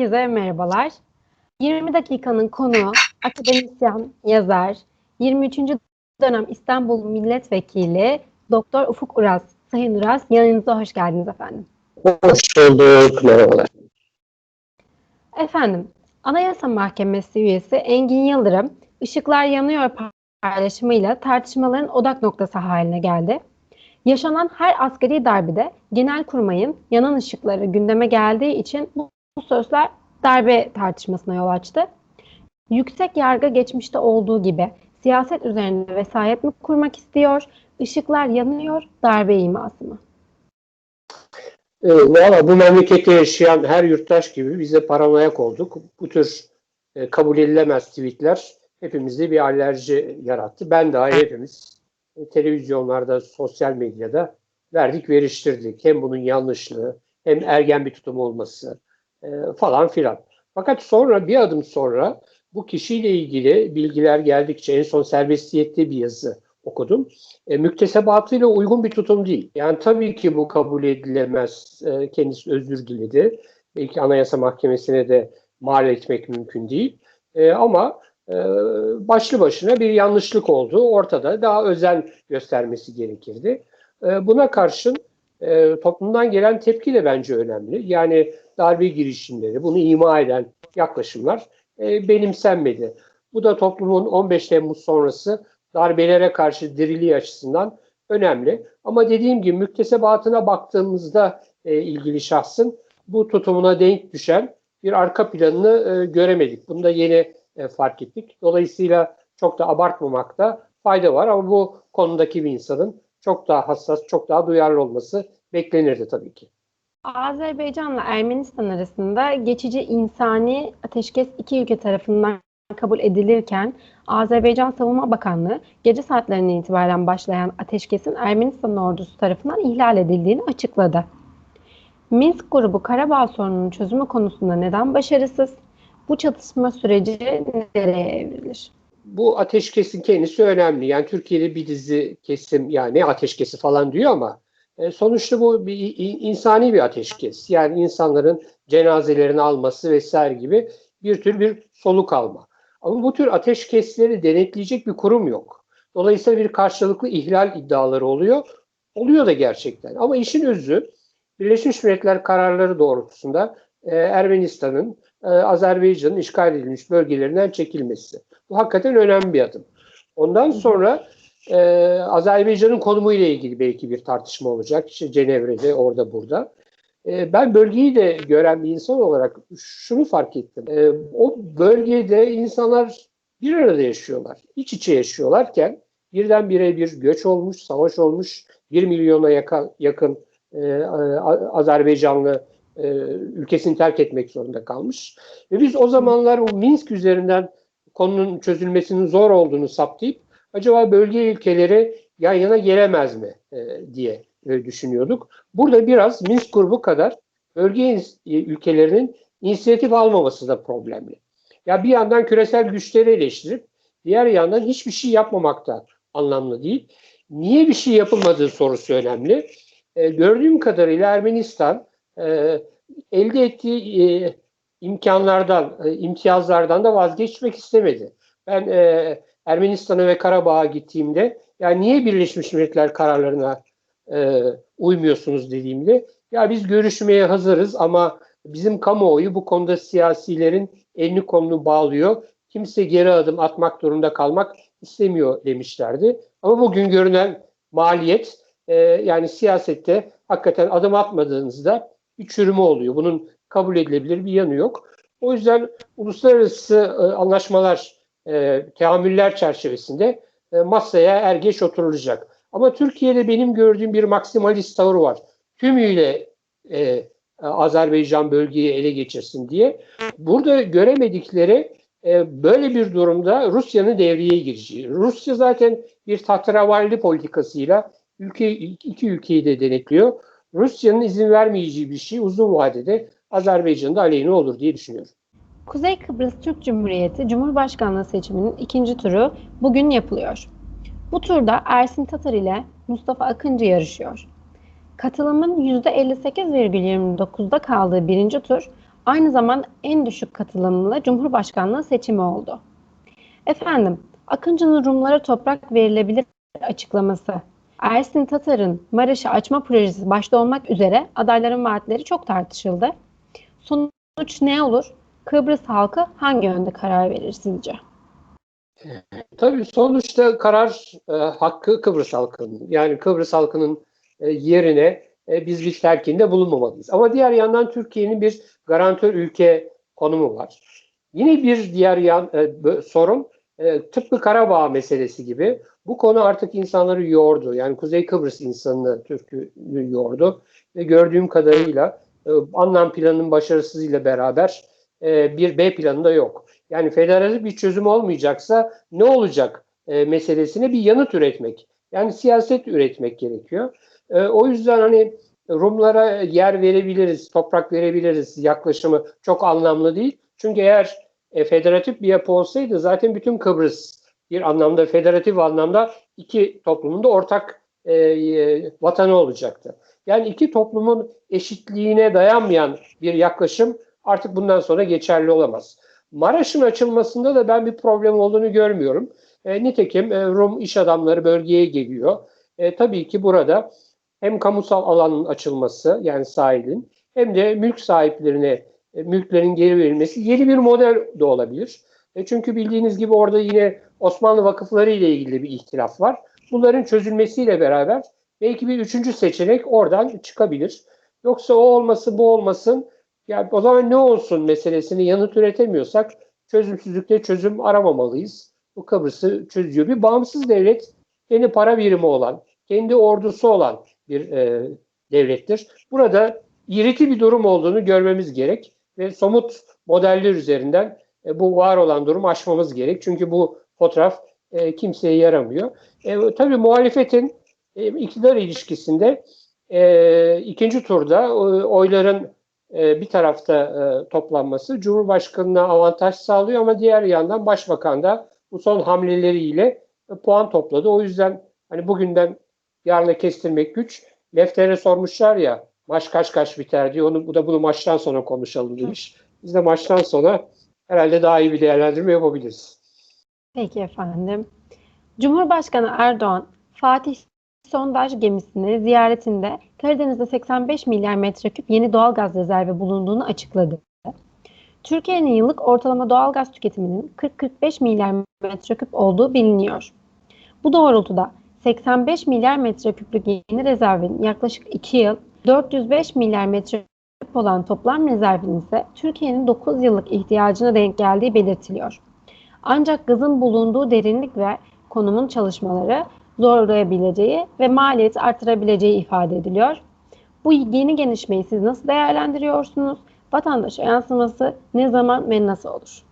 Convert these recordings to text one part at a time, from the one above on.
Herkese merhabalar. 20 dakikanın konuğu akademisyen, yazar, 23. dönem İstanbul Milletvekili Doktor Ufuk Uras. Sayın Uras, yanınıza hoş geldiniz efendim. Hoş bulduk, merhabalar. Efendim, Anayasa Mahkemesi üyesi Engin Yıldırım, Işıklar Yanıyor paylaşımıyla tartışmaların odak noktası haline geldi. Yaşanan her askeri darbede Genelkurmay'ın yanan ışıkları gündeme geldiği için bu bu sözler darbe tartışmasına yol açtı. Yüksek yargı geçmişte olduğu gibi siyaset üzerinde vesayet mi kurmak istiyor, ışıklar yanıyor, darbe iması mı? E, Valla bu memlekette yaşayan her yurttaş gibi biz de paranoyak olduk. Bu tür e, kabul edilemez tweetler hepimizde bir alerji yarattı. Ben dahi hepimiz e, televizyonlarda, sosyal medyada verdik veriştirdik. Hem bunun yanlışlığı hem ergen bir tutum olması e, falan filan. Fakat sonra bir adım sonra bu kişiyle ilgili bilgiler geldikçe en son serbestiyette bir yazı okudum. E, müktesebatıyla uygun bir tutum değil. Yani tabii ki bu kabul edilemez. E, kendisi özür diledi. Belki Anayasa Mahkemesi'ne de mal etmek mümkün değil. E, ama e, başlı başına bir yanlışlık oldu. Ortada daha özen göstermesi gerekirdi. E, buna karşın e, toplumdan gelen tepki de bence önemli. Yani darbe girişimleri, bunu ima eden yaklaşımlar e, benimsenmedi. Bu da toplumun 15 Temmuz sonrası darbelere karşı diriliği açısından önemli. Ama dediğim gibi müktesebatına baktığımızda e, ilgili şahsın bu tutumuna denk düşen bir arka planını e, göremedik. Bunu da yeni e, fark ettik. Dolayısıyla çok da abartmamakta fayda var ama bu konudaki bir insanın çok daha hassas, çok daha duyarlı olması beklenirdi tabii ki. Azerbaycan'la Ermenistan arasında geçici insani ateşkes iki ülke tarafından kabul edilirken Azerbaycan Savunma Bakanlığı gece saatlerinden itibaren başlayan ateşkesin Ermenistan ordusu tarafından ihlal edildiğini açıkladı. Minsk grubu Karabağ sorununun çözümü konusunda neden başarısız? Bu çatışma süreci nereye evrilir? Bu ateşkesin kendisi önemli. Yani Türkiye'de bir dizi kesim yani ateşkesi falan diyor ama e, sonuçta bu bir insani bir ateşkes. Yani insanların cenazelerini alması vesaire gibi bir tür bir soluk alma. Ama bu tür ateşkesleri denetleyecek bir kurum yok. Dolayısıyla bir karşılıklı ihlal iddiaları oluyor. Oluyor da gerçekten. Ama işin özü Birleşmiş Milletler kararları doğrultusunda e, Ermenistan'ın e, Azerbaycan'ın işgal edilmiş bölgelerinden çekilmesi. Bu hakikaten önemli bir adım. Ondan sonra e, Azerbaycan'ın konumu ile ilgili belki bir tartışma olacak. İşte Cenevre'de, orada, burada. E, ben bölgeyi de gören bir insan olarak şunu fark ettim. E, o bölgede insanlar bir arada yaşıyorlar. iç içe yaşıyorlarken birdenbire bir göç olmuş, savaş olmuş. Bir milyona yakın, yakın e, Azerbaycanlı e, ülkesini terk etmek zorunda kalmış. Ve biz o zamanlar o Minsk üzerinden konunun çözülmesinin zor olduğunu saptayıp acaba bölge ülkeleri yan yana gelemez mi e, diye e, düşünüyorduk. Burada biraz Minsk grubu kadar bölge ülkelerinin inisiyatif almaması da problemli. Ya bir yandan küresel güçleri eleştirip diğer yandan hiçbir şey yapmamak da anlamlı değil. Niye bir şey yapılmadığı sorusu önemli. E, gördüğüm kadarıyla Ermenistan e, elde ettiği e, imkanlardan, e, imtiyazlardan da vazgeçmek istemedi. Ben e, Ermenistan'a ve Karabağ'a gittiğimde yani niye Birleşmiş Milletler kararlarına e, uymuyorsunuz dediğimde ya biz görüşmeye hazırız ama bizim kamuoyu bu konuda siyasilerin elini kolunu bağlıyor. Kimse geri adım atmak durumunda kalmak istemiyor demişlerdi. Ama bugün görünen maliyet e, yani siyasette hakikaten adım atmadığınızda bir çürüme oluyor. Bunun kabul edilebilir bir yanı yok. O yüzden uluslararası e, anlaşmalar, e, teamüller çerçevesinde e, masaya er geç oturulacak. Ama Türkiye'de benim gördüğüm bir maksimalist tavır var. Tümüyle e, Azerbaycan bölgeyi ele geçirsin diye. Burada göremedikleri e, böyle bir durumda Rusya'nın devreye gireceği. Rusya zaten bir tatravalli politikasıyla ülke iki ülkeyi de denetliyor. Rusya'nın izin vermeyeceği bir şey uzun vadede Azerbaycan'da aleyhine olur diye düşünüyorum. Kuzey Kıbrıs Türk Cumhuriyeti Cumhurbaşkanlığı seçiminin ikinci turu bugün yapılıyor. Bu turda Ersin Tatar ile Mustafa Akıncı yarışıyor. Katılımın %58,29'da kaldığı birinci tur Aynı zamanda en düşük katılımlı Cumhurbaşkanlığı seçimi oldu. Efendim, Akıncı'nın Rumlara toprak verilebilir açıklaması, Ersin Tatar'ın Maraş'ı açma projesi başta olmak üzere adayların vaatleri çok tartışıldı. Sonuç ne olur? Kıbrıs halkı hangi yönde karar verir sizce? Tabii sonuçta karar e, hakkı Kıbrıs halkının. Yani Kıbrıs halkının e, yerine e, biz bir terkinde bulunmamalıyız. Ama diğer yandan Türkiye'nin bir garantör ülke konumu var. Yine bir diğer yan e, sorun e, tıpkı Karabağ meselesi gibi bu konu artık insanları yordu. Yani Kuzey Kıbrıs insanını Türk'ü yordu. Ve gördüğüm kadarıyla e, anlam planının başarısızlığıyla beraber e, bir B planı da yok. Yani federatif bir çözüm olmayacaksa ne olacak e, meselesine bir yanıt üretmek. Yani siyaset üretmek gerekiyor. E, o yüzden hani Rumlara yer verebiliriz, toprak verebiliriz yaklaşımı çok anlamlı değil. Çünkü eğer federatif bir yapı olsaydı zaten bütün Kıbrıs bir anlamda federatif anlamda iki toplumun da ortak e, vatanı olacaktı. Yani iki toplumun eşitliğine dayanmayan bir yaklaşım artık bundan sonra geçerli olamaz. Maraş'ın açılmasında da ben bir problem olduğunu görmüyorum. E, nitekim e, Rum iş adamları bölgeye geliyor. E, tabii ki burada hem kamusal alanın açılması yani sahilin hem de mülk sahiplerine e, mülklerin geri verilmesi yeni bir model de olabilir. E, çünkü bildiğiniz gibi orada yine Osmanlı vakıfları ile ilgili bir ihtilaf var. Bunların çözülmesiyle beraber belki bir üçüncü seçenek oradan çıkabilir. Yoksa o olması bu olmasın yani o zaman ne olsun meselesini yanıt üretemiyorsak çözümsüzlükte çözüm aramamalıyız. Bu Kıbrıs'ı çözüyor. Bir bağımsız devlet kendi para birimi olan, kendi ordusu olan bir e, devlettir. Burada iriti bir durum olduğunu görmemiz gerek ve somut modeller üzerinden e, bu var olan durumu aşmamız gerek. Çünkü bu fotoğraf e, kimseye yaramıyor. E, tabii muhalefetin e, iktidar ilişkisinde e, ikinci turda e, oyların bir tarafta e, toplanması Cumhurbaşkanı'na avantaj sağlıyor ama diğer yandan Başbakan da bu son hamleleriyle e, puan topladı. O yüzden hani bugünden yarına kestirmek güç. Lefter'e sormuşlar ya maç kaç kaç biter diye. Onu, bu da bunu maçtan sonra konuşalım demiş. Biz de maçtan sonra herhalde daha iyi bir değerlendirme yapabiliriz. Peki efendim. Cumhurbaşkanı Erdoğan, Fatih sondaj gemisini ziyaretinde Karadeniz'de 85 milyar metreküp yeni doğal gaz rezervi bulunduğunu açıkladı. Türkiye'nin yıllık ortalama doğal gaz tüketiminin 40-45 milyar metreküp olduğu biliniyor. Bu doğrultuda 85 milyar metreküplük yeni rezervin yaklaşık 2 yıl 405 milyar metreküp olan toplam rezervin ise Türkiye'nin 9 yıllık ihtiyacına denk geldiği belirtiliyor. Ancak gazın bulunduğu derinlik ve konumun çalışmaları zorlayabileceği ve maliyeti artırabileceği ifade ediliyor. Bu yeni gelişmeyi siz nasıl değerlendiriyorsunuz? Vatandaşa yansıması ne zaman ve nasıl olur?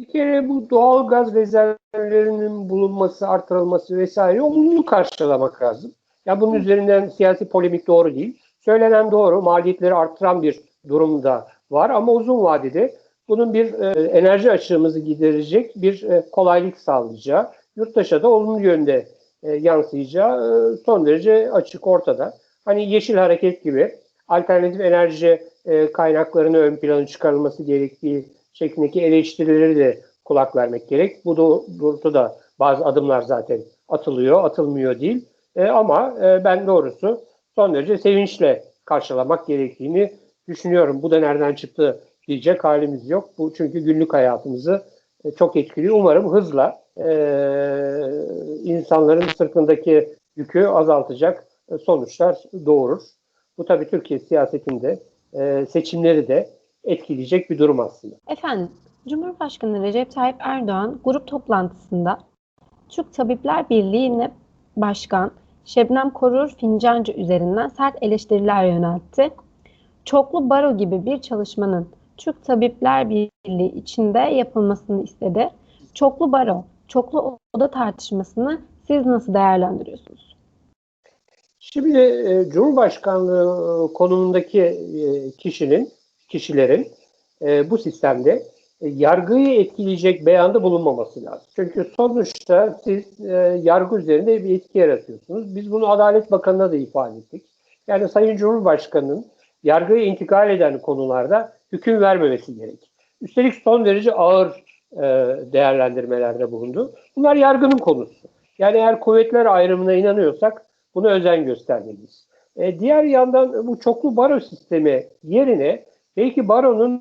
Bir kere bu doğal gaz rezervlerinin bulunması, artırılması vesaire olumlu karşılamak lazım. Ya bunun üzerinden siyasi polemik doğru değil. Söylenen doğru, maliyetleri arttıran bir durumda var ama uzun vadede bunun bir e, enerji açığımızı giderecek bir e, kolaylık sağlayacağı, yurttaşa da olumlu yönde e, yansıyacağı e, son derece açık ortada. Hani yeşil hareket gibi alternatif enerji e, kaynaklarını ön plana çıkarılması gerektiği şeklindeki eleştirileri de kulak vermek gerek. Bu doğrultuda bazı adımlar zaten atılıyor, atılmıyor değil. E, ama e, ben doğrusu son derece sevinçle karşılamak gerektiğini düşünüyorum. Bu da nereden çıktı diyecek halimiz yok. Bu çünkü günlük hayatımızı e, çok etkiliyor. Umarım hızla e, insanların sırtındaki yükü azaltacak e, sonuçlar doğurur. Bu tabii Türkiye siyasetinde e, seçimleri de etkileyecek bir durum aslında. Efendim, Cumhurbaşkanı Recep Tayyip Erdoğan grup toplantısında Türk Tabipler Birliği'ne başkan Şebnem Korur Fincancı üzerinden sert eleştiriler yöneltti. Çoklu baro gibi bir çalışmanın Türk Tabipler Birliği içinde yapılmasını istedi. Çoklu baro, çoklu oda tartışmasını siz nasıl değerlendiriyorsunuz? Şimdi e, Cumhurbaşkanlığı konumundaki e, kişinin, kişilerin e, bu sistemde e, yargıyı etkileyecek beyanda bulunmaması lazım. Çünkü sonuçta siz e, yargı üzerinde bir etki yaratıyorsunuz. Biz bunu Adalet Bakanı'na da ifade ettik. Yani Sayın Cumhurbaşkanı'nın yargıya intikal eden konularda hüküm vermemesi gerek. Üstelik son derece ağır e, değerlendirmelerde bulundu. Bunlar yargının konusu. Yani eğer kuvvetler ayrımına inanıyorsak buna özen göstermeliyiz. E, diğer yandan bu çoklu baro sistemi yerine belki baronun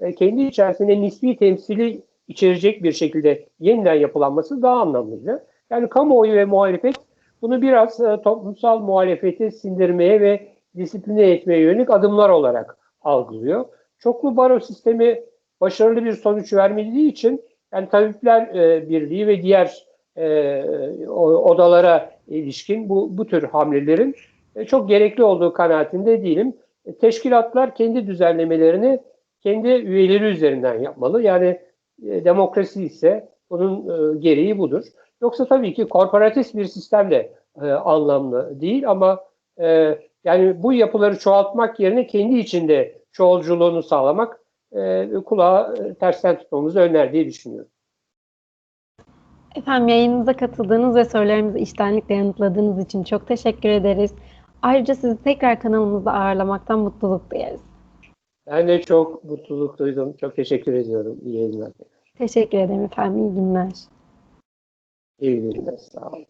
e, kendi içerisinde nispi temsili içerecek bir şekilde yeniden yapılanması daha anlamlıydı. Yani kamuoyu ve muhalefet bunu biraz e, toplumsal muhalefeti sindirmeye ve disipline etmeye yönelik adımlar olarak algılıyor. Çoklu baro sistemi başarılı bir sonuç vermediği için yani Tabipler e, Birliği ve diğer e, odalara ilişkin bu, bu tür hamlelerin e, çok gerekli olduğu kanaatinde değilim. E, Teşkilatlar kendi düzenlemelerini kendi üyeleri üzerinden yapmalı. Yani e, demokrasi ise bunun e, gereği budur. Yoksa tabii ki korporatist bir sistem de e, anlamlı değil ama e, yani bu yapıları çoğaltmak yerine kendi içinde çoğulculuğunu sağlamak e, kulağa e, tersten tutmamızı önler diye düşünüyorum. Efendim yayınımıza katıldığınız ve sorularımızı içtenlikle yanıtladığınız için çok teşekkür ederiz. Ayrıca sizi tekrar kanalımızda ağırlamaktan mutluluk duyarız. Ben de çok mutluluk duydum. Çok teşekkür ediyorum. İyi yayınlar. Teşekkür ederim efendim. İyi günler. İyi günler. Sağ olun.